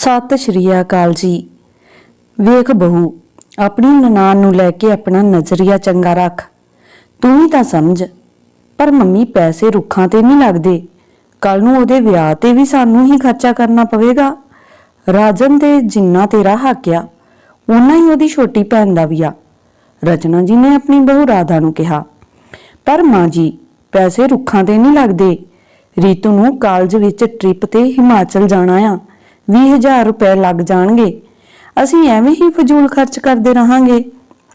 ਸਤਿ ਸ਼੍ਰੀ ਅਕਾਲ ਜੀ। ਵੇਖ ਬਹੂ, ਆਪਣੀ ਨਨਾਣ ਨੂੰ ਲੈ ਕੇ ਆਪਣਾ ਨਜ਼ਰੀਆ ਚੰਗਾ ਰੱਖ। ਤੂੰ ਹੀ ਤਾਂ ਸਮਝ, ਪਰ ਮੰਮੀ ਪੈਸੇ ਰੁੱਖਾਂ ਤੇ ਨਹੀਂ ਲੱਗਦੇ। ਕੱਲ ਨੂੰ ਉਹਦੇ ਵਿਆਹ ਤੇ ਵੀ ਸਾਨੂੰ ਹੀ ਖਰਚਾ ਕਰਨਾ ਪਵੇਗਾ। ਰਾਜਨ 'ਤੇ ਜਿੰਨਾ ਤੇਰਾ ਹੱਕ ਆ, ਓਨਾ ਹੀ ਉਹਦੀ ਛੋਟੀ ਭੈਣ ਦਾ ਵੀ ਆ। ਰਚਨਾ ਜੀ ਨੇ ਆਪਣੀ ਬਹੂ ਰਾਧਾ ਨੂੰ ਕਿਹਾ, ਪਰ ਮਾਂ ਜੀ, ਪੈਸੇ ਰੁੱਖਾਂ ਤੇ ਨਹੀਂ ਲੱਗਦੇ। ਰੀਤੂ ਨੂੰ ਕਾਲਜ ਵਿੱਚ ਟ੍ਰਿਪ ਤੇ ਹਿਮਾਚਲ ਜਾਣਾ ਆ। 20000 ਰੁਪਏ ਲੱਗ ਜਾਣਗੇ। ਅਸੀਂ ਐਵੇਂ ਹੀ ਫਜ਼ੂਲ ਖਰਚ ਕਰਦੇ ਰਹਾਂਗੇ।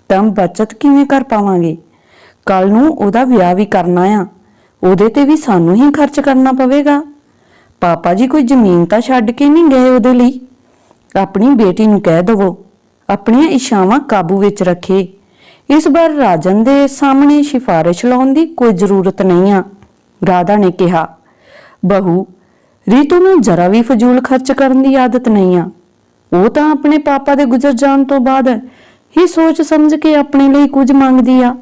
ਤਾਂ ਬਚਤ ਕਿਵੇਂ ਕਰ ਪਾਵਾਂਗੇ? ਕੱਲ ਨੂੰ ਉਹਦਾ ਵਿਆਹ ਵੀ ਕਰਨਾ ਆ। ਉਹਦੇ ਤੇ ਵੀ ਸਾਨੂੰ ਹੀ ਖਰਚ ਕਰਨਾ ਪਵੇਗਾ। ਪਾਪਾ ਜੀ ਕੋਈ ਜ਼ਮੀਨ ਤਾਂ ਛੱਡ ਕੇ ਨਹੀਂ ਗਏ ਉਹਦੇ ਲਈ। ਆਪਣੀ ਬੇਟੀ ਨੂੰ ਕਹਿ ਦਵੋ, ਆਪਣੀਆਂ ਇਸ਼ਾਵਾਂ ਕਾਬੂ ਵਿੱਚ ਰੱਖੇ। ਇਸ ਵਾਰ ਰਾਜਨ ਦੇ ਸਾਹਮਣੇ ਸਿਫਾਰਿਸ਼ ਲਾਉਣ ਦੀ ਕੋਈ ਜ਼ਰੂਰਤ ਨਹੀਂ ਆ, ਰਾਧਾ ਨੇ ਕਿਹਾ। ਬਹੂ ਰੀਤੂ ਨੂੰ ਜਰਾ ਵੀ ਫਜ਼ੂਲ ਖਰਚ ਕਰਨ ਦੀ ਆਦਤ ਨਹੀਂ ਆ। ਉਹ ਤਾਂ ਆਪਣੇ ਪਾਪਾ ਦੇ ਗੁਜ਼ਰ ਜਾਣ ਤੋਂ ਬਾਅਦ ਹੀ ਸੋਚ ਸਮਝ ਕੇ ਆਪਣੇ ਲਈ ਕੁਝ ਮੰਗਦੀ ਆ।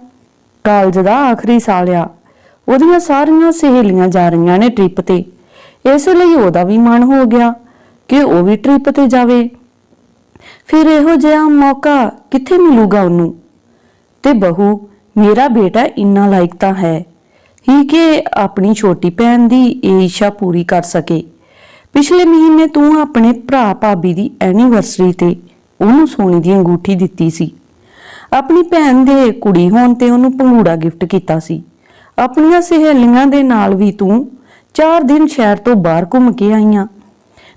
ਕਾਲਜ ਦਾ ਆਖਰੀ ਸਾਲ ਆ। ਉਹਦੀਆਂ ਸਾਰੀਆਂ ਸਹੇਲੀਆਂ ਜਾ ਰਹੀਆਂ ਨੇ ਟ੍ਰਿਪ ਤੇ। ਇਸ ਲਈ ਉਹਦਾ ਵੀ ਮਨ ਹੋ ਗਿਆ ਕਿ ਉਹ ਵੀ ਟ੍ਰਿਪ ਤੇ ਜਾਵੇ। ਫਿਰ ਇਹੋ ਜਿਹਾ ਮੌਕਾ ਕਿੱਥੇ ਮਿਲੂਗਾ ਉਹਨੂੰ? ਤੇ ਬਹੂ, ਮੇਰਾ ਬੇਟਾ ਇੰਨਾ ਲਾਇਕ ਤਾਂ ਹੈ। ਹੀ ਕਿ ਆਪਣੀ ਛੋਟੀ ਭੈਣ ਦੀ ਇਹ ਇੱਛਾ ਪੂਰੀ ਕਰ ਸਕੇ। ਪਿਛਲੇ ਮਹੀਨੇ ਤੂੰ ਆਪਣੇ ਭਰਾ ਭਾਬੀ ਦੀ ਐਨੀਵਰਸਰੀ ਤੇ ਉਹਨੂੰ ਸੋਨੇ ਦੀ ਅੰਗੂਠੀ ਦਿੱਤੀ ਸੀ। ਆਪਣੀ ਭੈਣ ਦੇ ਕੁੜੀ ਹੋਣ ਤੇ ਉਹਨੂੰ ਪੰਗੂੜਾ ਗਿਫਟ ਕੀਤਾ ਸੀ। ਆਪਣੀਆਂ ਸਹੇਲੀਆਂ ਦੇ ਨਾਲ ਵੀ ਤੂੰ 4 ਦਿਨ ਸ਼ਹਿਰ ਤੋਂ ਬਾਹਰ ਘੁੰਮ ਕੇ ਆਈਆਂ।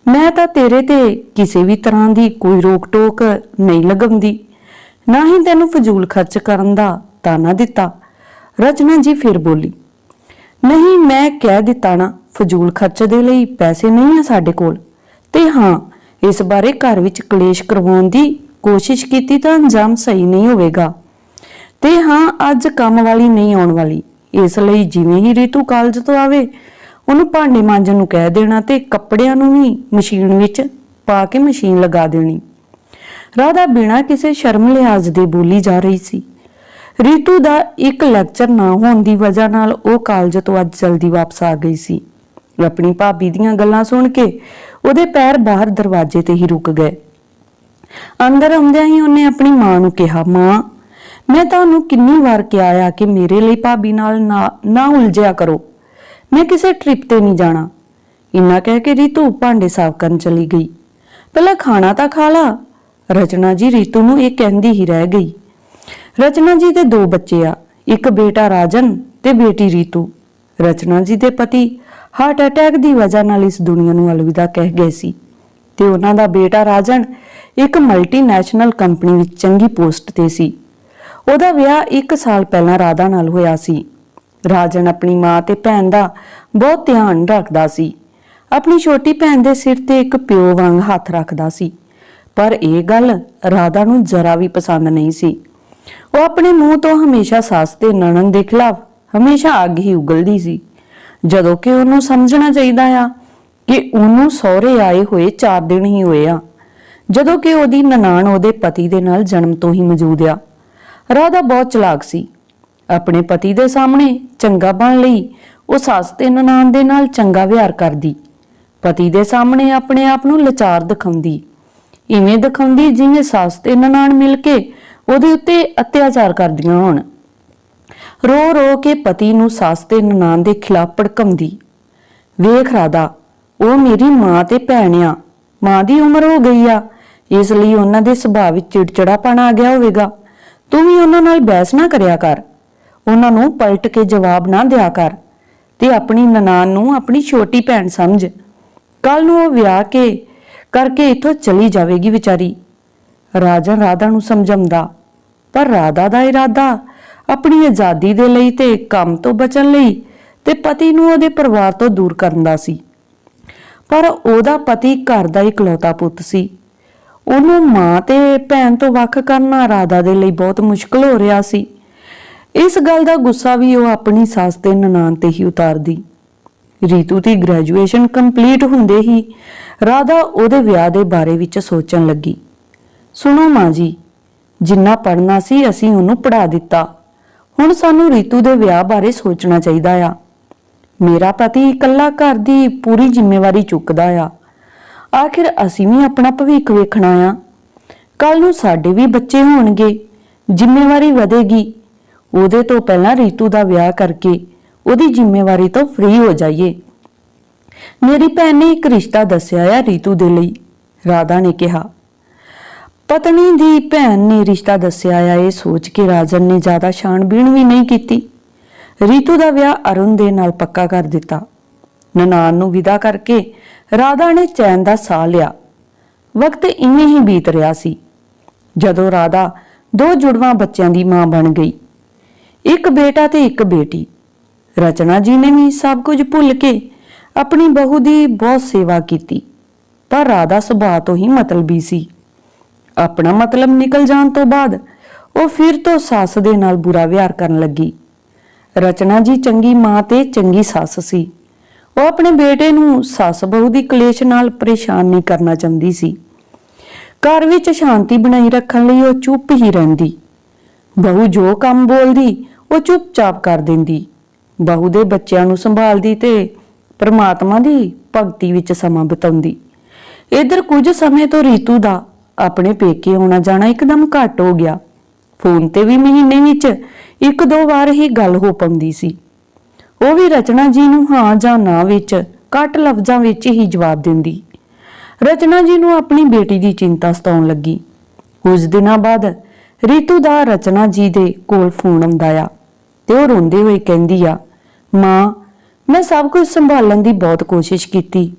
ਮੈਂ ਤਾਂ ਤੇਰੇ ਤੇ ਕਿਸੇ ਵੀ ਤਰ੍ਹਾਂ ਦੀ ਕੋਈ ਰੋਕ ਟੋਕ ਨਹੀਂ ਲਗਾਉਂਦੀ। ਨਾ ਹੀ ਤੈਨੂੰ ਫਜ਼ੂਲ ਖਰਚ ਕਰਨ ਦਾ ਤਾਨਾ ਦਿੱਤਾ। ਰਚਨਾ ਜੀ ਫਿਰ ਬੋਲੀ। ਨਹੀਂ, ਮੈਂ ਕਹਿ ਦਿੱਤਾ ਨਾ, ਫਜ਼ੂਲ ਖਰਚ ਦੇ ਲਈ ਪੈਸੇ ਨਹੀਂ ਆ ਸਾਡੇ ਕੋਲ। ਤੇ ਹਾਂ, ਇਸ ਬਾਰੇ ਘਰ ਵਿੱਚ ਕਲੇਸ਼ ਕਰਵਾਉਣ ਦੀ ਕੋਸ਼ਿਸ਼ ਕੀਤੀ ਤਾਂ ਅੰਜਾਮ ਸਹੀ ਨਹੀਂ ਹੋਵੇਗਾ। ਤੇ ਹਾਂ, ਅੱਜ ਕੰਮ ਵਾਲੀ ਨਹੀਂ ਆਉਣ ਵਾਲੀ। ਇਸ ਲਈ ਜਿਵੇਂ ਹੀ ਰੀਤੂ ਕਾਲਜ ਤੋਂ ਆਵੇ, ਉਹਨੂੰ ਭਾਂਡੇ ਮਾਂਜਣ ਨੂੰ ਕਹਿ ਦੇਣਾ ਤੇ ਕੱਪੜਿਆਂ ਨੂੰ ਵੀ ਮਸ਼ੀਨ ਵਿੱਚ ਪਾ ਕੇ ਮਸ਼ੀਨ ਲਗਾ ਦੇਣੀ। ਰਾਧਾ ਬਿਨਾਂ ਕਿਸੇ ਸ਼ਰਮ ਲਿਹਾਜ਼ ਦੇ ਬੋਲੀ ਜਾ ਰਹੀ ਸੀ। ਰੀਤੂ ਦਾ ਇੱਕ ਲੈਕਚਰ ਨਾ ਹੋਣ ਦੀ ਵਜ੍ਹਾ ਨਾਲ ਉਹ ਕਾਲਜ ਤੋਂ ਅੱਜ ਜਲਦੀ ਵਾਪਸ ਆ ਗਈ ਸੀ। ਆਪਣੀ ਭਾਬੀ ਦੀਆਂ ਗੱਲਾਂ ਸੁਣ ਕੇ ਉਹਦੇ ਪੈਰ ਬਾਹਰ ਦਰਵਾਜ਼ੇ ਤੇ ਹੀ ਰੁਕ ਗਏ। ਅੰਦਰ ਆਉਂਦਿਆਂ ਹੀ ਉਹਨੇ ਆਪਣੀ ਮਾਂ ਨੂੰ ਕਿਹਾ, ਮਾਂ, ਮੈਂ ਤੁਹਾਨੂੰ ਕਿੰਨੀ ਵਾਰ ਕਿਹਾ ਆ ਕਿ ਮੇਰੇ ਲਈ ਭਾਬੀ ਨਾਲ ਨਾ ਨਾ ਉਲਝਿਆ ਕਰੋ। ਮੈਂ ਕਿਸੇ ਟ੍ਰਿਪ ਤੇ ਨਹੀਂ ਜਾਣਾ। ਇੰਨਾ ਕਹਿ ਕੇ ਰੀਤੂ ਭਾਂਡੇ ਸਾਫ਼ ਕਰਨ ਚਲੀ ਗਈ। ਪਹਿਲਾਂ ਖਾਣਾ ਤਾਂ ਖਾ ਲਾ। ਰਚਨਾ ਜੀ ਰੀਤੂ ਨੂੰ ਇਹ ਕਹਿੰਦੀ ਹੀ ਰਹਿ ਗਈ। ਰਚਨਾ ਜੀ ਦੇ ਦੋ ਬੱਚੇ ਆ, ਇੱਕ ਬੇਟਾ ਰਾਜਨ ਤੇ ਬੇਟੀ ਰੀਤੂ। ਰਚਨਾ ਜੀ ਦੇ ਪਤੀ ਹਾਰਟ ਅਟੈਕ ਦੀ ਵਜ੍ਹਾ ਨਾਲ ਇਸ ਦੁਨੀਆ ਨੂੰ ਅਲਵਿਦਾ ਕਹਿ ਗਏ ਸੀ ਤੇ ਉਹਨਾਂ ਦਾ ਬੇਟਾ ਰਾਜਨ ਇੱਕ ਮਲਟੀਨੈਸ਼ਨਲ ਕੰਪਨੀ ਵਿੱਚ ਚੰਗੀ ਪੋਸਟ ਤੇ ਸੀ। ਉਹਦਾ ਵਿਆਹ 1 ਸਾਲ ਪਹਿਲਾਂ ਰਾਧਾ ਨਾਲ ਹੋਇਆ ਸੀ। ਰਾਜਨ ਆਪਣੀ ਮਾਂ ਤੇ ਭੈਣ ਦਾ ਬਹੁਤ ਧਿਆਨ ਰੱਖਦਾ ਸੀ। ਆਪਣੀ ਛੋਟੀ ਭੈਣ ਦੇ ਸਿਰ ਤੇ ਇੱਕ ਪਿਓ ਵਾਂਗ ਹੱਥ ਰੱਖਦਾ ਸੀ। ਪਰ ਇਹ ਗੱਲ ਰਾਧਾ ਨੂੰ ਜਰਾ ਵੀ ਪਸੰਦ ਨਹੀਂ ਸੀ। ਉਹ ਆਪਣੇ ਮੂੰਹ ਤੋਂ ਹਮੇਸ਼ਾ ਸੱਸ ਤੇ ਨਣਨ ਦੇ ਖਿਲਾਫ ਹਮੇਸ਼ਾ ਅੱਗ ਹੀ ਉਗਲਦੀ ਸੀ। ਜਦੋਂ ਕਿ ਉਹਨੂੰ ਸਮਝਣਾ ਚਾਹੀਦਾ ਆ ਕਿ ਉਹਨੂੰ ਸਹੁਰੇ ਆਏ ਹੋਏ 4 ਦਿਨ ਹੀ ਹੋਏ ਆ, ਜਦੋਂ ਕਿ ਉਹਦੀ ਨਨਾਣ ਉਹਦੇ ਪਤੀ ਦੇ ਨਾਲ ਜਨਮ ਤੋਂ ਹੀ ਮੌਜੂਦ ਆ। ਰਾਧਾ ਬਹੁਤ ਚਲਾਕ ਸੀ। ਆਪਣੇ ਪਤੀ ਦੇ ਸਾਹਮਣੇ ਚੰਗਾ ਬਣ ਲਈ ਉਹ ਸੱਸ ਤੇ ਨਨਾਣ ਦੇ ਨਾਲ ਚੰਗਾ ਵਿਹਾਰ ਕਰਦੀ, ਪਤੀ ਦੇ ਸਾਹਮਣੇ ਆਪਣੇ ਆਪ ਨੂੰ ਲਾਚਾਰ ਦਿਖਾਉਂਦੀ, ਇਵੇਂ ਦਿਖਾਉਂਦੀ ਜਿਵੇਂ ਸੱਸ ਤੇ ਨਨਾਣ ਮਿਲ ਕੇ ਉਹਦੇ ਉੱਤੇ ਅਤਿਆਚਾਰ ਕਰਦੀਆਂ ਹੋਣ। ਰੋ ਰੋ ਕੇ ਪਤੀ ਨੂੰ ਸੱਸ ਤੇ ਨਨਾਣ ਦੇ ਖਿਲਾਫ ਭੜਕਾਉਂਦੀ। ਵੇਖ ਰਾਦਾ ਉਹ ਮੇਰੀ ਮਾਂ ਤੇ ਭੈਣ ਆ। ਮਾਂ ਦੀ ਉਮਰ ਹੋ ਗਈ ਆ। ਇਸ ਲਈ ਉਹਨਾਂ ਦੇ ਸੁਭਾਅ ਵਿੱਚ ਚਿੜਚਿੜਾਪਣ ਆ ਗਿਆ ਹੋਵੇਗਾ। ਤੂੰ ਵੀ ਉਹਨਾਂ ਨਾਲ ਬਹਿਸ ਨਾ ਕਰਿਆ ਕਰ। ਉਹਨਾਂ ਨੂੰ ਪਲਟ ਕੇ ਜਵਾਬ ਨਾ ਦਿਆ ਕਰ ਤੇ ਆਪਣੀ ਨਨਾਣ ਨੂੰ ਆਪਣੀ ਛੋਟੀ ਭੈਣ ਸਮਝ। ਕੱਲ ਨੂੰ ਉਹ ਵਿਆਹ ਕੇ ਕਰਕੇ ਇੱਥੋਂ ਚਲੀ ਜਾਵੇਗੀ ਵਿਚਾਰੀ। ਰਾਜਾ ਰਾਧਾ ਨੂੰ ਸਮਝਾਉਂਦਾ, ਪਰ ਰਾਧਾ ਦਾ ਇਰਾਦਾ ਆਪਣੀ ਆਜ਼ਾਦੀ ਦੇ ਲਈ ਤੇ ਕੰਮ ਤੋਂ ਬਚਣ ਲਈ ਤੇ ਪਤੀ ਨੂੰ ਉਹਦੇ ਪਰਿਵਾਰ ਤੋਂ ਦੂਰ ਕਰਨ ਦਾ ਸੀ। ਪਰ ਉਹਦਾ ਪਤੀ ਘਰ ਦਾ ਇਕਲੌਤਾ ਪੁੱਤ ਸੀ। ਉਹਨੂੰ ਮਾਂ ਤੇ ਭੈਣ ਤੋਂ ਵੱਖ ਕਰਨਾ ਰਾਧਾ ਦੇ ਲਈ ਬਹੁਤ ਮੁਸ਼ਕਲ ਹੋ ਰਿਹਾ ਸੀ। ਇਸ ਗੱਲ ਦਾ ਗੁੱਸਾ ਵੀ ਉਹ ਆਪਣੀ ਸੱਸ ਤੇ ਨਨਾਣ ਤੇ ਹੀ ਉਤਾਰਦੀ। ਰੀਤੂ ਦੀ ਗ੍ਰੈਜੂਏਸ਼ਨ ਕੰਪਲੀਟ ਹੁੰਦੇ ਹੀ ਰਾਧਾ ਉਹਦੇ ਵਿਆਹ ਦੇ ਬਾਰੇ ਵਿੱਚ ਸੋਚਣ ਲੱਗੀ। ਸੁਣੋ ਮਾਂ ਜੀ, ਜਿੰਨਾ ਪੜਨਾ ਸੀ ਅਸੀਂ ਉਹਨੂੰ ਪੜਾ ਦਿੱਤਾ। ਹੁਣ ਸਾਨੂੰ ਰੀਤੂ ਦੇ ਵਿਆਹ ਬਾਰੇ ਸੋਚਣਾ ਚਾਹੀਦਾ ਆ। ਮੇਰਾ ਪਤੀ ਇਕੱਲਾ ਘਰ ਦੀ ਪੂਰੀ ਜ਼ਿੰਮੇਵਾਰੀ ਚੁੱਕਦਾ ਆ। ਆਖਿਰ ਅਸੀਂ ਵੀ ਆਪਣਾ ਭਵਿੱਖ ਵੇਖਣਾ ਆ। ਕੱਲ ਨੂੰ ਸਾਡੇ ਵੀ ਬੱਚੇ ਹੋਣਗੇ, ਜ਼ਿੰਮੇਵਾਰੀ ਵਧੇਗੀ। ਉਹਦੇ ਤੋਂ ਪਹਿਲਾਂ ਰੀਤੂ ਦਾ ਵਿਆਹ ਕਰਕੇ ਉਹਦੀ ਜ਼ਿੰਮੇਵਾਰੀ ਤੋਂ ਫ੍ਰੀ ਹੋ ਜਾਈਏ। ਮੇਰੀ ਭੈਣ ਨੇ ਇੱਕ ਰਿਸ਼ਤਾ ਦੱਸਿਆ ਆ ਰੀਤੂ ਦੇ ਲਈ। ਰਾਧਾ ਨੇ ਕਿਹਾ ਪਤਨੀ ਦੀ ਭੈਣ ਨੇ ਰਿਸ਼ਤਾ ਦੱਸਿਆ ਆ, ਇਹ ਸੋਚ ਕੇ ਰਾਜਨ ਨੇ ਜ਼ਿਆਦਾ ਛਾਣਬੀਣ ਵੀ ਨਹੀਂ ਕੀਤੀ। ਰੀਤੂ ਦਾ ਵਿਆਹ ਅਰੁਣ ਦੇ ਨਾਲ ਪੱਕਾ ਕਰ ਦਿੱਤਾ। ਨਨਾਣ ਨੂੰ ਵਿਦਾ ਕਰਕੇ ਰਾਧਾ ਨੇ ਚੈਨ ਦਾ ਸਾਹ ਲਿਆ। ਵਕਤ ਇਵੇਂ ਹੀ ਬੀਤ ਰਿਹਾ ਸੀ, ਜਦੋਂ ਰਾਧਾ ਦੋ ਜੁੜਵਾਂ ਬੱਚਿਆਂ ਦੀ ਮਾਂ ਬਣ ਗਈ। ਇੱਕ ਬੇਟਾ ਤੇ ਇੱਕ ਬੇਟੀ। ਰਚਨਾ ਜੀ ਨੇ ਵੀ ਸਭ ਕੁਝ ਭੁੱਲ ਕੇ ਆਪਣੀ ਬਹੂ ਦੀ ਬਹੁਤ ਸੇਵਾ ਕੀਤੀ, ਪਰ ਰਾਧਾ ਸੁਭਾਅ ਤੋਂ ਹੀ ਮਤਲਬੀ ਸੀ। ਆਪਣਾ ਮਤਲਬ ਨਿਕਲ ਜਾਣ ਤੋਂ ਬਾਅਦ ਉਹ ਫਿਰ ਤੋਂ ਸੱਸ ਦੇ ਨਾਲ ਬੁਰਾ ਵਿਹਾਰ ਕਰਨ ਲੱਗੀ। ਰਚਨਾ ਜੀ ਚੰਗੀ ਮਾਂ ਤੇ ਚੰਗੀ ਸੱਸ ਸੀ। ਉਹ ਆਪਣੇ ਬੇਟੇ ਨੂੰ ਸੱਸ ਬਹੂ ਦੀ ਕਲੇਸ਼ ਨਾਲ ਪਰੇਸ਼ਾਨ ਨਹੀਂ ਕਰਨਾ ਚਾਹੁੰਦੀ ਸੀ। ਘਰ ਵਿੱਚ ਸ਼ਾਂਤੀ ਬਣਾਈ ਰੱਖਣ ਲਈ ਉਹ ਚੁੱਪ ਹੀ ਰਹਿੰਦੀ। ਬਹੂ ਜੋ ਕੰਮ ਬੋਲਦੀ, ਉਹ ਚੁੱਪਚਾਪ ਕਰ ਦਿੰਦੀ। ਬਹੂ ਦੇ ਬੱਚਿਆਂ ਨੂੰ ਸੰਭਾਲਦੀ ਤੇ ਪ੍ਰਮਾਤਮਾ ਦੀ ਭਗਤੀ ਵਿੱਚ ਸਮਾਂ ਬਿਤਾਉਂਦੀ। ਇਧਰ ਕੁਝ ਸਮੇਂ ਤੋਂ ਰੀਤੂ ਦਾ ਆਪਣੇ ਪੇਕੇ ਆਉਣਾ ਜਾਣਾ ਇੱਕਦਮ ਘੱਟ ਹੋ ਗਿਆ। ਫੋਨ ਤੇ ਵੀ ਮਹੀਨੇ ਵਿੱਚ ਇੱਕ ਦੋ ਵਾਰ ਹੀ ਗੱਲ ਹੋ ਪਾਉਂਦੀ ਸੀ। ਉਹ ਵੀ ਰਚਨਾ ਜੀ ਨੂੰ ਹਾਂ ਜਾਂ ਨਾ ਵਿੱਚ ਘੱਟ ਲਫ਼ਜ਼ਾਂ ਵਿੱਚ ਹੀ ਜਵਾਬ ਦਿੰਦੀ। ਰਚਨਾ ਜੀ ਨੂੰ ਆਪਣੀ ਬੇਟੀ ਦੀ ਚਿੰਤਾ ਸਤਾਉਣ ਲੱਗੀ। ਕੁਝ ਦਿਨਾਂ ਬਾਅਦ ਰੀਤੂ ਦਾ ਰਚਨਾ ਜੀ ਦੇ ਕੋਲ ਫੋਨ ਆਉਂਦਾ ਆ ਤੇ ਉਹ ਰੋਂਦੇ ਹੋਏ ਕਹਿੰਦੀ ਆ, ਮਾਂ, ਮੈਂ ਸਭ ਕੁਝ ਸੰਭਾਲਣ ਦੀ ਬਹੁਤ ਕੋਸ਼ਿਸ਼ ਕੀਤੀ।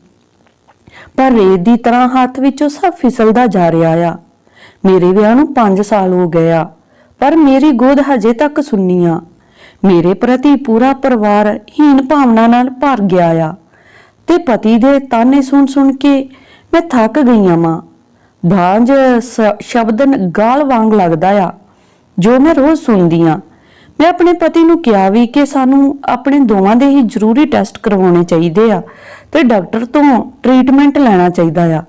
ਪਰ ਰੇਤ ਦੀ ਤਰ੍ਹਾਂ ਹੱਥ ਵਿੱਚੋਂ ਸਭ ਫਿਸਲਦਾ ਜਾ ਰਿਹਾ ਆ। ਮੇਰੇ ਵਿਆਹ ਨੂੰ 5 ਸਾਲ ਹੋ ਗਏ ਆ, ਪਰ ਮੇਰੀ ਗੋਦ ਹਜੇ ਤੱਕ ਸੁੰਨੀ ਆ। ਮੇਰੇ ਪ੍ਰਤੀ ਪੂਰਾ ਪਰਿਵਾਰ ਹੀਨ ਭਾਵਨਾ ਨਾਲ ਭਰ ਗਿਆ ਆ ਤੇ ਪਤੀ ਦੇ ਤਾਨੇ ਸੁਣ ਸੁਣ ਕੇ ਮੈਂ ਥੱਕ ਗਈ ਆ ਮਾਂ ਬਾਂਝ ਸ- ਸ਼ਬਦ ਗਾਲ ਵਾਂਗ ਲੱਗਦਾ ਆ, ਜੋ ਮੈਂ ਰੋਜ਼ ਸੁਣਦੀ ਆ। ਮੈਂ ਆਪਣੇ ਪਤੀ ਨੂੰ ਕਿਹਾ ਵੀ ਕਿ ਸਾਨੂੰ ਆਪਣੇ ਦੋਵਾਂ ਦੇ ਹੀ ਜ਼ਰੂਰੀ ਟੈਸਟ ਕਰਵਾਉਣੇ ਚਾਹੀਦੇ ਆ ਤੇ ਡਾਕਟਰ ਤੋਂ ਟ੍ਰੀਟਮੈਂਟ ਲੈਣਾ ਚਾਹੀਦਾ ਆ।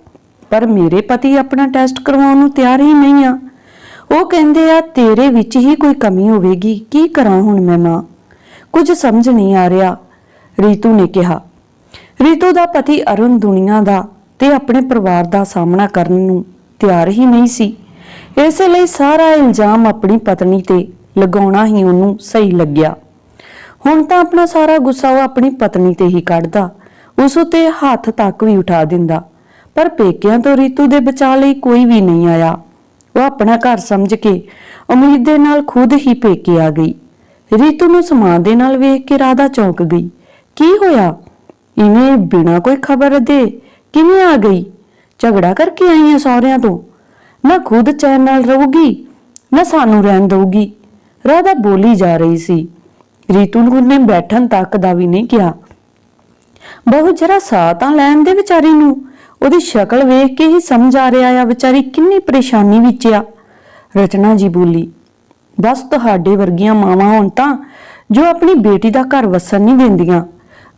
ਪਰ ਮੇਰੇ ਪਤੀ ਆਪਣਾ ਟੈਸਟ ਕਰਵਾਉਣ ਨੂੰ ਤਿਆਰ ਹੀ ਨਹੀਂ ਆ। ਉਹ ਕਹਿੰਦੇ ਆ, ਤੇਰੇ ਵਿੱਚ ਹੀ ਕੋਈ ਕਮੀ ਹੋਵੇਗੀ, ਕੀ ਕਰਾਂ ਹੁਣ ਮੈਂ ਮਾਂ? ਕੁਝ ਸਮਝ ਨਹੀਂ ਆ ਰਿਹਾ। ਰੀਤੂ ਨੇ ਕਿਹਾ। ਰੀਤੂ ਦਾ ਪਤੀ ਅਰੁਣ ਦੁਨੀਆ ਦਾ ਤੇ ਆਪਣੇ ਪਰਿਵਾਰ ਦਾ ਸਾਹਮਣਾ ਕਰਨ ਨੂੰ ਤਿਆਰ ਹੀ ਨਹੀਂ ਸੀ। ਇਸੇ ਲਈ ਸਾਰਾ ਇਲਜ਼ਾਮ ਆਪਣੀ ਪਤਨੀ ਤੇ ਲਗਾਉਣਾ ਹੀ ਉਹਨੂੰ ਸਹੀ ਲੱਗਿਆ। ਹੁਣ ਤਾਂ ਆਪਣਾ ਸਾਰਾ ਗੁੱਸਾ ਉਹ ਆਪਣੀ ਪਤਨੀ ਤੇ ਹੀ ਕੱਢਦਾ। ਉਸ ਉਤੇ ਹੱਥ ਤੱਕ ਵੀ ਉਠਾ ਦਿੰਦਾ। ਪਰ ਪੇਕਿਆਂ ਤੋਂ ਰੀਤੂ ਦੇ ਬਚਾਅ ਲਈ ਕੋਈ ਵੀ ਨਹੀਂ ਆਇਆ। ਉਹ ਆਪਣਾ ਘਰ ਸਮਝ ਕੇ ਉਮੀਦ ਦੇ ਨਾਲ ਖੁਦ ਹੀ ਪੇਕੇ ਆ ਗਈ। ਰੀਤੂ ਨੂੰ ਸਮਾਨ ਦੇ ਨਾਲ ਵੇਖ ਕੇ ਰਾਧਾ ਚੌਂਕ ਗਈ। ਕੀ ਹੋਇਆ? ਇਵੇਂ ਬਿਨਾਂ ਕੋਈ ਖਬਰ ਦੇ ਕਿਵੇਂ ਆ ਗਈ? ਝਗੜਾ ਕਰਕੇ ਆਈ ਆ ਸਹੁਰਿਆਂ ਤੋਂ? ਨਾ ਖੁਦ ਚੈਨ ਨਾਲ ਰਹੂਗੀ, ਨਾ ਸਾਨੂੰ ਰਹਿਣ ਦਊਗੀ। ਰਾਧਾ ਬੋਲੀ ਜਾ ਰਹੀ ਸੀ। ਰੀਤੂ ਨੂੰ ਨੇ ਬੈਠਣ ਤੱਕ ਦਾ ਵੀ ਨਹੀਂ ਕਿਹਾ। ਬਹੁਤ ਜਰਾ ਸਾਹ ਤਾਂ ਲੈਣ ਦੇ ਵਿਚਾਰੀ ਨੂੰ। ਉਹਦੀ ਸ਼ਕਲ ਵੇਖ ਕੇ ਹੀ ਸਮਝ ਆ ਰਿਹਾ ਆ, ਵਿਚਾਰੀ ਕਿੰਨੀ ਪਰੇਸ਼ਾਨੀ ਵਿੱਚ ਆ। ਰਚਨਾ ਜੀ ਬੋਲੀ ਬਸ ਤੁਹਾਡੇ ਵਰਗੀਆਂ ਮਾਵਾਂ ਹੋਣ ਤਾਂ ਜੋ ਆਪਣੀ ਬੇਟੀ ਦਾ ਘਰ ਵਸਣ ਨਹੀਂ ਦਿੰਦੀਆਂ।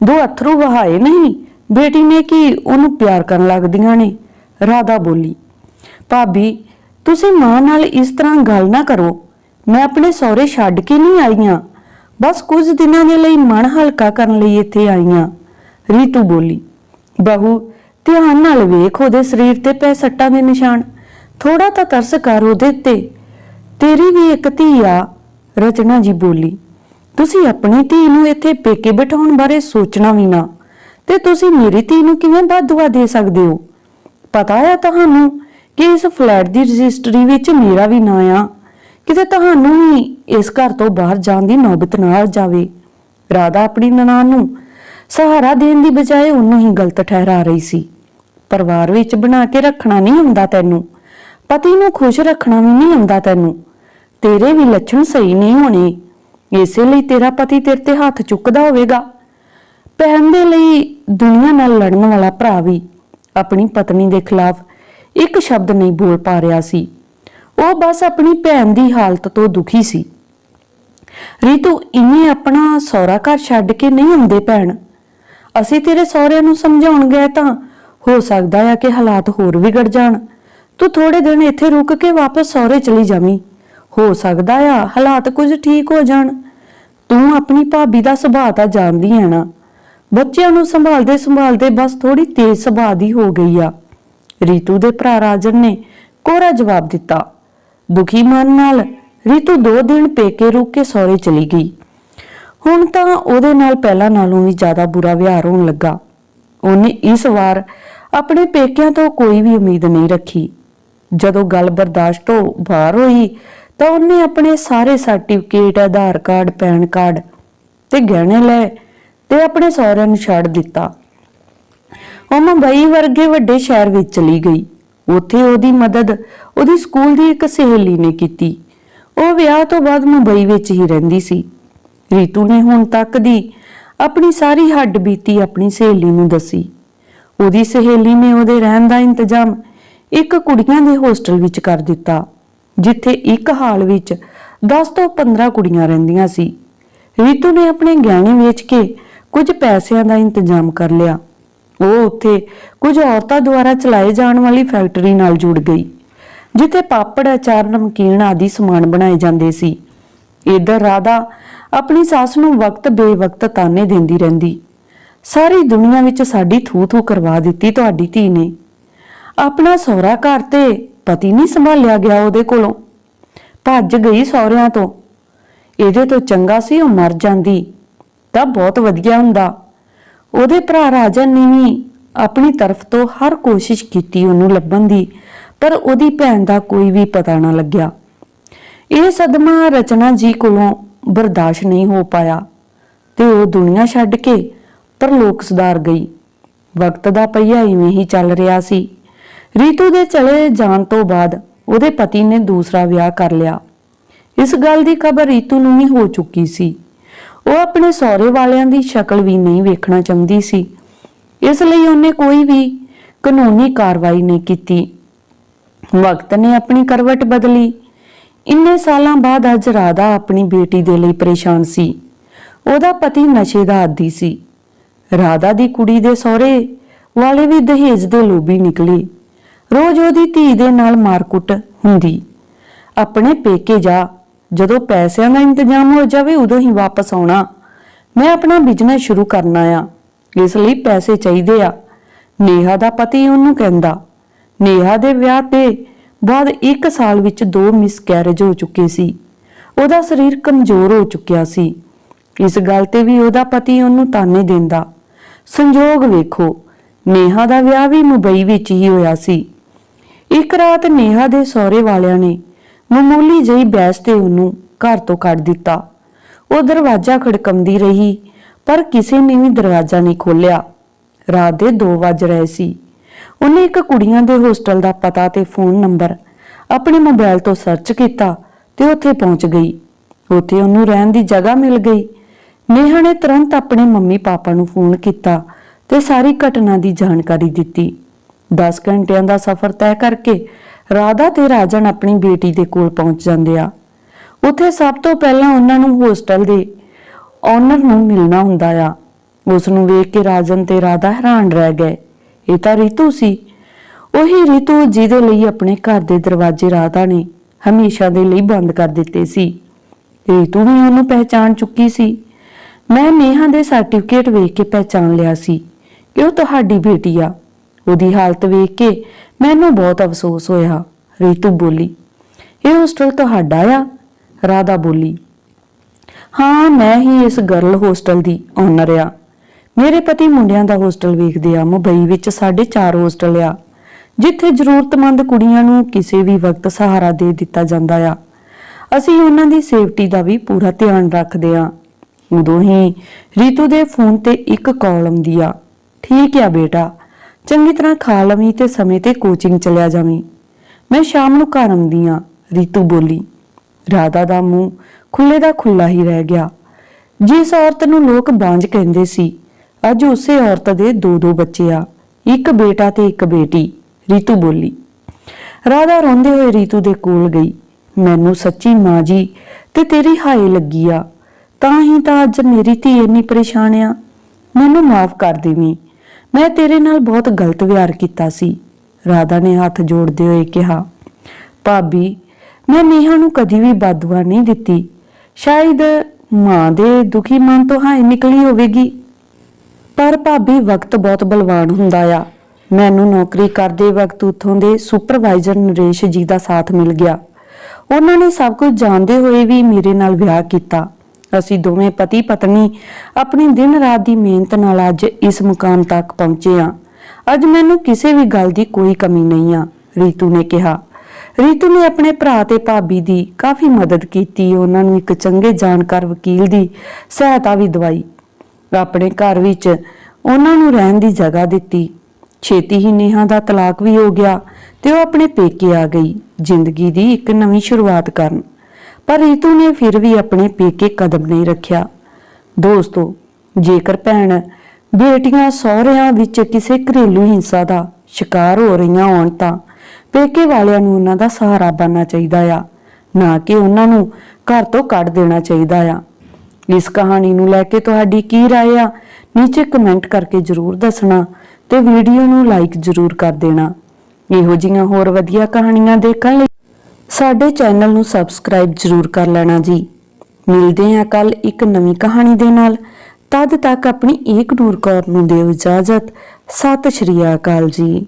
ਦੋ ਅਥਰੂ ਵਹਾਏ ਨਹੀਂ, ਬੇਟੀ ਨੇ ਕਿ ਉਹਨੂੰ ਪਿਆਰ ਕਰਨ ਲੱਗਦੀਆਂ ਨੇ? ਰਾਧਾ ਬੋਲੀ, ਭਾਬੀ, ਤੁਸੀਂ ਮਾਂ ਨਾਲ ਇਸ ਤਰ੍ਹਾਂ ਗੱਲ ਨਾ ਕਰੋ। ਮੈਂ ਆਪਣੇ ਸਹੁਰੇ ਛੱਡ ਕੇ ਨਹੀਂ ਆਈਆਂ। ਬਸ ਕੁਝ ਦਿਨਾਂ ਦੇ ਲਈ ਮਨ ਹਲਕਾ ਕਰਨ ਲਈ ਇੱਥੇ ਆਈਆਂ। ਰੀਤੂ ਬੋਲੀ, ਬਹੂ, ਧਿਆਨ ਨਾਲ ਵੇਖ ਉਹਦੇ ਸਰੀਰ ਤੇ ਪੈ ਸੱਟਾਂ ਦੇ ਨਿਸ਼ਾਨ। ਥੋੜਾ ਤਾਂ ਤਰਸ ਕਰ ਉਹਦੇ ਤੇ ਤੇਰੀ ਵੀ ਇੱਕ ਧੀ ਆ। ਰਚਨਾ ਜੀ ਬੋਲੀ, ਤੁਸੀਂ ਆਪਣੀ ਧੀ ਨੂੰ ਇੱਥੇ ਪੇਕੇ ਬਿਠਾਉਣ ਬਾਰੇ ਸੋਚਣਾ ਵੀ ਨਾ। ਤੇ ਤੁਸੀਂ ਮੇਰੀ ਧੀ ਨੂੰ ਕਿਵੇਂ ਬਦਦੁਆ ਦੇ ਸਕਦੇ ਹੋ? ਪਤਾ ਹੈ ਤੁਹਾਨੂੰ ਕਿ ਇਸ ਫਲੈਟ ਦੀ ਰਜਿਸਟਰੀ ਵਿੱਚ ਮੇਰਾ ਵੀ ਨਾਂ ਆ। ਕਿਤੇ ਤੁਹਾਨੂੰ ਵੀ ਇਸ ਘਰ ਤੋਂ ਬਾਹਰ ਜਾਣ ਦੀ ਨੌਬਤ ਨਾ ਆ ਜਾਵੇ। ਰਾਧਾ ਆਪਣੀ ਨਨਾਣ ਨੂੰ ਸਹਾਰਾ ਦੇਣ ਦੀ ਬਜਾਏ ਉਹਨੂੰ ਹੀ ਗਲਤ ਠਹਿਰਾ ਰਹੀ ਸੀ। ਪਰਿਵਾਰ ਵਿੱਚ ਬਣਾ ਕੇ ਰੱਖਣਾ ਨਹੀਂ ਹੁੰਦਾ ਤੈਨੂੰ। ਪਤੀ ਨੂੰ ਖੁਸ਼ ਰੱਖਣਾ ਵੀ ਨਹੀਂ ਹੁੰਦਾ ਤੈਨੂੰ। ਤੇਰੇ ਵੀ ਲੱਛਣ ਸਹੀ ਨਹੀਂ ਹੋਣੇ। ਇਸੇ ਲਈ ਤੇਰਾ ਪਤੀ ਤੇਰੇ ਤੇ ਹੱਥ ਚੁੱਕਦਾ ਹੋਵੇਗਾ। ਭੈਣ ਦੇ ਲਈ ਦੁਨੀਆ ਨਾਲ ਲੜਨ ਵਾਲਾ ਭਰਾ ਵੀ ਆਪਣੀ ਪਤਨੀ ਦੇ ਖਿਲਾਫ ਇੱਕ ਸ਼ਬਦ ਨਹੀਂ ਬੋਲ ਪਾ ਰਿਹਾ ਸੀ। ਉਹ ਬਸ ਆਪਣੀ ਭੈਣ ਦੀ ਹਾਲਤ ਤੋਂ ਦੁਖੀ ਸੀ। ਰੀਤੂ ਇਵੇਂ ਆਪਣਾ ਸਹੁਰਾ ਘਰ ਛੱਡ ਕੇ ਨਹੀਂ ਹੁੰਦੇ ਭੈਣ। ਅਸੀਂ ਤੇਰੇ ਸਹੁਰਿਆਂ ਨੂੰ ਸਮਝਾਉਣ ਗਏ ਤਾਂ ਹੋ ਸਕਦਾ ਹੈ ਕਿ ਹਾਲਾਤ ਹੋਰ ਵਿਗੜ ਜਾਣ। ਤੂੰ ਥੋੜੇ ਦਿਨ ਇੱਥੇ ਰੁਕ ਕੇ ਵਾਪਸ ਸਹੁਰੇ ਚਲੀ ਜਾਵੀਂ। ਹੋ ਸਕਦਾ ਆ ਹਾਲਾਤ ਕੁਝ ਠੀਕ ਹੋ ਜਾਣ। ਤੂੰ ਆਪਣੀ ਭਾਬੀ ਦਾ ਸੁਭਾਅ ਤਾਂ ਜਾਣਦੀ ਹੈ ਨਾ। ਬੱਚਿਆਂ ਨੂੰ ਸੰਭਾਲਦੇ ਸੰਭਾਲਦੇ ਬਸ ਥੋੜੀ ਤੇਜ਼ ਸੁਭਾਅ ਦੀ ਹੋ ਗਈ ਆ। ਰੀਤੂ ਦੇ ਭਰਾ ਰਾਜਨ ਨੇ ਕੋਰਾ ਜਵਾਬ ਦਿੱਤਾ। ਦੁਖੀ ਮਨ ਨਾਲ ਰਿਤੂ ਦੋ ਦਿਨ ਪੇਕੇ ਰੁਕ ਕੇ ਸਹੁਰੇ ਚਲੀ ਗਈ। ਹੁਣ ਤਾਂ ਉਹਦੇ ਨਾਲ ਪਹਿਲਾਂ ਨਾਲੋਂ ਵੀ ਜ਼ਿਆਦਾ ਬੁਰਾ ਵਿਹਾਰ ਹੋਣ ਲੱਗਾ। ਉਹਨੇ ਇਸ ਵਾਰ ਆਪਣੇ ਪੇਕਿਆਂ ਤੋਂ ਕੋਈ ਵੀ ਉਮੀਦ ਨਹੀਂ ਰੱਖੀ। ਜਦੋਂ ਗੱਲ ਬਰਦਾਸ਼ਤ ਤੋਂ ਬਾਹਰ ਹੋਈ, ਤਾਂ ਉਹਨੇ ਆਪਣੇ ਸਾਰੇ certificate, Aadhaar card, PAN card ਤੇ ਗਹਿਣੇ ਲਏ ਤੇ ਆਪਣੇ ਸਹੁਰਿਆਂ ਨੂੰ ਛੱਡ ਦਿੱਤਾ। ਉਹ ਮੁੰਬਈ ਵਰਗੇ ਵੱਡੇ ਸ਼ਹਿਰ ਵਿੱਚ ਚਲੀ ਗਈ। ਉੱਥੇ ਉਹਦੀ ਮਦਦ ਉਹਦੀ ਸਕੂਲ ਦੀ ਇੱਕ ਸਹੇਲੀ ਨੇ ਕੀਤੀ। ਉਹ ਵਿਆਹ ਤੋਂ ਬਾਅਦ ਮੁੰਬਈ ਵਿੱਚ ਹੀ ਰਹਿੰਦੀ ਸੀ। ਰੀਤੂ ਨੇ ਹੁਣ ਤੱਕ ਦੀ ਆਪਣੀ ਸਾਰੀ ਹੱਡ ਬੀਤੀ ਆਪਣੀ ਸਹੇਲੀ ਨੂੰ ਦੱਸੀ। ਉਹਦੀ ਸਹੇਲੀ ਨੇ ਉਹਦੇ ਰਹਿਣ ਦਾ ਇੰਤਜ਼ਾਮ ਇੱਕ ਕੁੜੀਆਂ ਦੇ ਹੋਸਟਲ ਵਿੱਚ ਕਰ ਦਿੱਤਾ, ਜਿੱਥੇ ਇੱਕ ਹਾਲ ਵਿੱਚ 10 ਤੋਂ 15 ਕੁੜੀਆਂ ਰਹਿੰਦੀਆਂ ਸੀ। ਰੀਤੂ ਨੇ ਆਪਣੇ ਗਹਿਣੇ ਵੇਚ ਕੇ ਕੁਝ ਪੈਸਿਆਂ ਦਾ ਇੰਤਜ਼ਾਮ ਕਰ ਲਿਆ। ਉਹ ਉੱਥੇ ਕੁਝ ਔਰਤਾਂ ਦੁਆਰਾ ਚਲਾਏ ਜਾਣ ਵਾਲੀ ਫੈਕਟਰੀ ਨਾਲ ਜੁੜ ਗਈ। ਜਿੱਥੇ ਪਾਪੜ, ਅਚਾਰ, ਨਮਕੀਨ ਆਦਿ ਸਮਾਨ ਬਣਾਏ ਜਾਂਦੇ ਸੀ। ਇਧਰ ਰਾਧਾ ਆਪਣੀ ਸੱਸ ਨੂੰ ਵਕਤ ਬੇਵਕਤ ਤਾਨੇ ਦਿੰਦੀ ਰਹਿੰਦੀ। ਸਾਰੀ ਦੁਨੀਆ ਵਿੱਚ ਸਾਡੀ ਥੂ ਥੂ ਕਰਵਾ ਦਿੱਤੀ ਤੁਹਾਡੀ ਧੀ ਨੇ। ਆਪਣਾ ਸਹੁਰਾ ਘਰ ਤੇ ਪਤੀ ਨਹੀਂ ਸੰਭਾਲਿਆ ਗਿਆ ਉਹਦੇ ਕੋਲੋਂ। ਭੱਜ ਗਈ ਸਹੁਰਿਆਂ ਤੋਂ। ਇਹਦੇ ਤੋਂ ਚੰਗਾ ਸੀ ਉਹ ਮਰ ਜਾਂਦੀ। ਤਾਂ ਬਹੁਤ ਵਧੀਆ ਹੁੰਦਾ। ਉਹਦੇ ਭਰਾ ਰਾਜਨ ਨੇ ਵੀ ਆਪਣੀ ਤਰਫ ਤੋਂ ਹਰ ਕੋਸ਼ਿਸ਼ ਕੀਤੀ ਉਹਨੂੰ ਲੱਭਣ ਦੀ। ਪਰ ਉਹਦੀ ਭੈਣ ਦਾ ਕੋਈ ਵੀ ਪਤਾ ਨਾ ਲੱਗਿਆ। ਇਹ ਸਦਮਾ ਰਚਨਾ ਜੀ ਕੋਲੋਂ ਬਰਦਾਸ਼ਤ ਨਹੀਂ ਹੋ ਪਾਇਆ ਤੇ ਉਹ ਦੁਨੀਆ ਛੱਡ ਕੇ ਪਰਲੋਕ ਸੁਧਾਰ ਗਈ। ਵਕਤ ਦਾ ਪਹੀਆ ਇਵੇਂ ਹੀ ਚੱਲ ਰਿਹਾ ਸੀ। ਰੀਤੂ ਦੇ ਚਲੇ ਜਾਣ ਤੋਂ ਬਾਅਦ ਉਹਦੇ ਪਤੀ ਨੇ ਦੂਸਰਾ ਵਿਆਹ ਕਰ ਲਿਆ। ਇਸ ਗੱਲ ਦੀ ਖਬਰ ਰੀਤੂ ਨੂੰ ਵੀ ਹੋ ਚੁੱਕੀ ਸੀ। ਉਹ ਆਪਣੇ ਸਹੁਰੇ ਵਾਲਿਆਂ ਦੀ ਸ਼ਕਲ ਵੀ ਨਹੀਂ ਵੇਖਣਾ ਚਾਹੁੰਦੀ ਸੀ। ਇਸ ਲਈ ਉਹਨੇ ਕੋਈ ਵੀ ਕਾਨੂੰਨੀ ਕਾਰਵਾਈ ਨਹੀਂ ਕੀਤੀ। ਵਕਤ ਨੇ ਆਪਣੀ ਕਰਵਟ ਬਦਲੀ। ਇੰਨੇ ਸਾਲਾਂ ਬਾਅਦ ਅੱਜ ਰਾਧਾ ਆਪਣੀ ਬੇਟੀ ਦੇ ਲਈ ਪਰੇਸ਼ਾਨ ਸੀ। ਉਹਦਾ ਪਤੀ ਨਸ਼ੇ ਦਾ ਆਦੀ ਸੀ। ਰਾਧਾ ਦੀ ਕੁੜੀ ਦੇ ਸਹੁਰੇ ਵਾਲੇ ਵੀ ਦਹੇਜ ਦੇ ਲੋਭੀ ਨਿਕਲੇ। ਰੋਜ਼ ਉਹਦੀ ਧੀ ਦੇ ਨਾਲ ਮਾਰਕੁੱਟ ਹੁੰਦੀ। ਆਪਣੇ ਪੇਕੇ ਜਾ, ਜਦੋਂ ਪੈਸਿਆਂ ਦਾ ਇੰਤਜ਼ਾਮ ਹੋ ਜਾਵੇ ਉਦੋਂ ਹੀ ਵਾਪਸ ਆਉਣਾ। ਮੈਂ ਆਪਣਾ ਬਿਜ਼ਨਸ ਸ਼ੁਰੂ ਕਰਨਾ ਆ। ਇਸ ਲਈ ਪੈਸੇ ਚਾਹੀਦੇ ਆ। ਨੇਹਾ ਦਾ ਪਤੀ ਉਹਨੂੰ ਕਹਿੰਦਾ ਨੇਹਾ ਦੇ ਵਿਆਹ ਤੇ ਬਾਅਦ 1 ਸਾਲ ਵਿੱਚ ਦੋ ਮਿਸਕੈਰੇਜ ਹੋ ਚੁੱਕੇ ਸੀ। ਉਹਦਾ ਸਰੀਰ ਕਮਜ਼ੋਰ ਹੋ ਚੁੱਕਿਆ ਸੀ। ਇਸ ਗੱਲ ਤੇ ਵੀ ਉਹਦਾ ਪਤੀ ਉਹਨੂੰ ਤਾਨੇ ਦਿੰਦਾ। ਸੰਜੋਗ ਵੇਖੋ, ਨੇਹਾ ਦਾ ਵਿਆਹ ਵੀ ਮੁੰਬਈ ਵਿੱਚ ਹੀ ਹੋਇਆ ਸੀ। ਇੱਕ ਰਾਤ ਨੇਹਾ ਦੇ ਸਹੁਰੇ ਵਾਲਿਆਂ ਨੇ ਮਾਮੂਲੀ ਜਿਹੀ ਬਹਿਸ ਤੇ ਉਹਨੂੰ ਘਰ ਤੋਂ ਕੱਢ ਦਿੱਤਾ। ਉਹ ਦਰਵਾਜ਼ਾ ਖੜਕੰਦੀ ਰਹੀ, ਪਰ ਕਿਸੇ ਨੇ ਵੀ ਦਰਵਾਜ਼ਾ ਨਹੀਂ ਖੋਲ੍ਹਿਆ। ਰਾਤ ਦੇ 2 ਵੱਜ ਰਹੇ ਸੀ। ਉਹਨੇ ਇੱਕ ਕੁੜੀਆਂ ਦੇ ਹੋਸਟਲ ਦਾ ਪਤਾ ਤੇ ਫੋਨ ਨੰਬਰ ਆਪਣੇ ਮੋਬਾਈਲ ਤੋਂ ਸਰਚ ਕੀਤਾ ਤੇ ਉੱਥੇ ਪਹੁੰਚ ਗਈ। ਉੱਥੇ ਉਹਨੂੰ ਰਹਿਣ ਦੀ ਜਗ੍ਹਾ ਮਿਲ ਗਈ। ਨੇਹਾ ਨੇ ਤੁਰੰਤ ਆਪਣੇ ਮੰਮੀ ਪਾਪਾ ਨੂੰ ਫੋਨ ਕੀਤਾ ਤੇ ਸਾਰੀ ਘਟਨਾ ਦੀ ਜਾਣਕਾਰੀ ਦਿੱਤੀ। 10 ਘੰਟਿਆਂ ਦਾ ਸਫ਼ਰ ਤੈਅ ਕਰਕੇ ਰਾਧਾ ਤੇ ਰਾਜਨ ਆਪਣੀ ਬੇਟੀ ਦੇ ਕੋਲ ਪਹੁੰਚ ਜਾਂਦੇ ਆ। ਉੱਥੇ ਸਭ ਤੋਂ ਪਹਿਲਾਂ ਉਹਨਾਂ ਨੂੰ ਹੋਸਟਲ ਦੇ ਓਨਰ ਨੂੰ ਮਿਲਣਾ ਹੁੰਦਾ ਆ। ਉਸ ਨੂੰ ਵੇਖ ਕੇ ਰਾਜਨ ਤੇ ਰਾਧਾ ਹੈਰਾਨ ਰਹਿ ਗਏ। ਇਹ ਤਾਂ ਰੀਤੂ ਸੀ। ਉਹੀ ਰੀਤੂ ਜਿਹਦੇ ਲਈ ਆਪਣੇ ਘਰ ਦੇ ਦਰਵਾਜ਼ੇ ਰਾਧਾ ਨੇ ਹਮੇਸ਼ਾ ਦੇ ਲਈ ਬੰਦ ਕਰ ਦਿੱਤੇ ਸੀ। ਰੀਤੂ ਵੀ ਉਹਨੂੰ ਪਹਿਚਾਨ ਚੁੱਕੀ ਸੀ। ਮੈਂ ਨੇਹਾ ਦੇ ਸਰਟੀਫਿਕੇਟ ਵੇਖ ਕੇ ਪਹਿਚਾਨ ਲਿਆ ਸੀ ਕਿ ਉਹ ਤੁਹਾਡੀ ਬੇਟੀ ਆ। ਉਹਦੀ ਹਾਲਤ ਵੇਖ ਕੇ ਮੈਨੂੰ ਬਹੁਤ ਅਫਸੋਸ ਹੋਇਆ, ਰੀਤੂ ਬੋਲੀ। ਇਹ ਹੋਸਟਲ ਤੁਹਾਡਾ ਆ? ਰਾਧਾ ਬੋਲੀ। ਹਾਂ, ਮੈਂ ਹੀ ਇਸ ਗਰਲ ਹੋਸਟਲ ਦੀ ਓਨਰ ਆ। ਮੇਰੇ ਪਤੀ ਮੁੰਡਿਆਂ ਦਾ ਹੋਸਟਲ ਵੇਖਦੇ ਆ, ਮੁੰਬਈ ਵਿੱਚ ਸਾਡੇ 4 ਹੋਸਟਲ ਆ, ਜਿੱਥੇ ਜ਼ਰੂਰਤਮੰਦ ਕੁੜੀਆਂ ਨੂੰ ਕਿਸੇ ਵੀ ਵਕਤ ਸਹਾਰਾ ਦੇ ਦਿੱਤਾ ਜਾਂਦਾ ਆ। ਅਸੀਂ ਉਹਨਾਂ ਦੀ ਸੇਫਟੀ ਦਾ ਵੀ ਪੂਰਾ ਧਿਆਨ ਰੱਖਦੇ ਆ। ਉਦੋਂ ਹੀ ਰੀਤੂ ਦੇ ਫੋਨ ਤੇ ਇੱਕ ਕਾਲ ਆਉਂਦੀ ਆ। ਠੀਕ ਆ ਬੇਟਾ, ਚੰਗੀ ਤਰ੍ਹਾਂ ਖਾ ਲਵੀਂ ਤੇ ਸਮੇਂ ਤੇ ਕੋਚਿੰਗ ਚਲਿਆ ਜਾਵੀਂ। ਮੈਂ ਸ਼ਾਮ ਨੂੰ ਘਰ ਆਉਂਦੀ ਆ, ਰੀਤੂ ਬੋਲੀ। ਰਾਧਾ ਦਾ ਮੂੰਹ ਖੁੱਲੇ ਦਾ ਖੁੱਲਾ ਹੀ ਰਹਿ ਗਿਆ। ਜਿਸ ਔਰਤ ਨੂੰ ਲੋਕ ਬਾਂਝ ਕਹਿੰਦੇ ਸੀ ਅੱਜ ਉਸੇ ਔਰਤ ਦੇ ਦੋ ਦੋ ਬੱਚੇ ਆ, ਇੱਕ ਬੇਟਾ ਤੇ ਇੱਕ ਬੇਟੀ, ਰੀਤੂ ਬੋਲੀ। ਰਾਧਾ ਰੋਂਦੇ ਹੋਏ ਰੀਤੂ ਦੇ ਕੋਲ ਗਈ। ਮੈਨੂੰ ਸੱਚੀ ਮਾਂ ਜੀ, ਤੇ ਤੇਰੀ ਹਾਏ ਲੱਗੀ ਆ। ਤਾਂ ਹੀ ਤਾਂ ਅੱਜ ਮੇਰੀ ਧੀ ਇੰਨੀ ਪਰੇਸ਼ਾਨ ਆ। ਮੈਨੂੰ ਮਾਫ ਕਰ ਦੇਵੀਂ। ਮੈਂ ਤੇਰੇ ਨਾਲ ਬਹੁਤ ਗਲਤ ਵਿਹਾਰ ਕੀਤਾ ਸੀ। ਰਾਧਾ ਨੇ ਹੱਥ ਜੋੜਦੇ ਹੋਏ ਕਿਹਾ। ਭਾਬੀ, ਮੈਂ ਨੇਹਾ ਨੂੰ ਕਦੀ ਵੀ ਬਦਦੁਆ ਨਹੀਂ ਦਿੱਤੀ। ਸ਼ਾਇਦ ਮਾਂ ਦੇ ਦੁਖੀ ਮਨ ਤੋਂ ਹਾਏ ਨਿਕਲੀ ਹੋਵੇਗੀ। ਪਰ ਭਾਬੀ ਵਕਤ ਬਹੁਤ ਬਲਵਾਨ ਹੁੰਦਾ ਆ। ਮੈਨੂੰ ਨੌਕਰੀ ਕਰਦੇ ਵਕਤ ਉੱਥੋਂ ਦੇ ਸੁਪਰਵਾਈਜ਼ਰ ਨਰੇਸ਼ ਜੀ ਦਾ ਸਾਥ ਮਿਲ ਗਿਆ। ਉਹਨਾਂ ਨੇ ਸਭ ਕੁਝ ਜਾਣਦੇ ਹੋਏ ਵੀ ਮੇਰੇ ਨਾਲ ਵਿਆਹ ਕੀਤਾ। ਅਸੀਂ ਦੋਵੇਂ ਪਤੀ ਪਤਨੀ ਆਪਣੀ ਦਿਨ ਰਾਤ ਦੀ ਮਿਹਨਤ ਨਾਲ ਅੱਜ ਇਸ ਮੁਕਾਮ ਤੱਕ ਪਹੁੰਚੇ ਹਾਂ। ਅੱਜ ਮੈਨੂੰ ਕਿਸੇ ਵੀ ਗੱਲ ਦੀ ਕੋਈ ਕਮੀ ਨਹੀਂ ਆ, ਰੀਤੂ ਨੇ ਕਿਹਾ। ਰੀਤੂ ਨੇ ਆਪਣੇ ਭਰਾ ਤੇ ਭਾਬੀ ਦੀ ਕਾਫੀ ਮਦਦ ਕੀਤੀ। ਉਹਨਾਂ ਨੂੰ ਇੱਕ ਚੰਗੇ ਜਾਣਕਾਰ ਵਕੀਲ ਦੀ ਸਹਾਇਤਾ ਵੀ ਦਵਾਈ। ਆਪਣੇ ਘਰ ਵਿੱਚ ਉਹਨਾਂ ਨੂੰ ਰਹਿਣ ਦੀ ਜਗ੍ਹਾ ਦਿੱਤੀ। ਛੇਤੀ ਹੀ ਨੇਹਾ ਦਾ ਤਲਾਕ ਵੀ ਹੋ ਗਿਆ ਤੇ ਉਹ ਆਪਣੇ ਪੇਕੇ ਆ ਗਈ, ਜ਼ਿੰਦਗੀ ਦੀ ਇੱਕ ਨਵੀਂ ਸ਼ੁਰੂਆਤ ਕਰਨ। ਪਰ ਰੀਤੂ ਨੇ ਫਿਰ ਵੀ ਆਪਣੇ ਪੇਕੇ ਕਦਮ ਨਹੀਂ ਰੱਖਿਆ। ਦੋਸਤੋ, ਜੇਕਰ ਭੈਣ ਬੇਟੀਆਂ ਸਹੁਰਿਆਂ ਵਿੱਚ ਕਿਸੇ ਘਰੇਲੂ ਹਿੰਸਾ ਦਾ ਸ਼ਿਕਾਰ ਹੋ ਰਹੀਆਂ ਹੋਣ ਤਾਂ ਪੇਕੇ ਵਾਲਿਆਂ ਨੂੰ ਉਹਨਾਂ ਦਾ ਸਹਾਰਾ ਬਣਨਾ ਚਾਹੀਦਾ ਆ, ਨਾ ਕਿ ਉਹਨਾਂ ਨੂੰ ਘਰ ਤੋਂ ਕੱਢ ਦੇਣਾ ਚਾਹੀਦਾ ਆ। ਇਸ ਕਹਾਣੀ ਨੂੰ ਲੈ ਕੇ ਤੁਹਾਡੀ ਕੀ رائے ਆ ਨੀਚੇ ਕਮੈਂਟ ਕਰਕੇ ਜਰੂਰ ਦੱਸਣਾ ਤੇ ਵੀਡੀਓ ਨੂੰ ਲਾਈਕ ਜਰੂਰ ਕਰ ਦੇਣਾ ਇਹੋ ਜਿਹੀਆਂ ਹੋਰ ਵਧੀਆ ਕਹਾਣੀਆਂ ਦੇਖਣ ਲਈ ਸਾਡੇ ਚੈਨਲ ਨੂੰ ਸਬਸਕ੍ਰਾਈਬ ਜਰੂਰ ਕਰ ਲੈਣਾ ਜੀ ਮਿਲਦੇ ਹਾਂ ਕੱਲ ਇੱਕ ਨਵੀਂ ਕਹਾਣੀ ਦੇ ਨਾਲ ਤਦ ਤੱਕ ਆਪਣੀ ਏਕ ਨੂਰ ਕੌਰ ਨੂੰ ਦਿਓ ਇਜਾਜ਼ਤ ਸਤਿ ਸ਼੍ਰੀ ਅਕਾਲ ਜੀ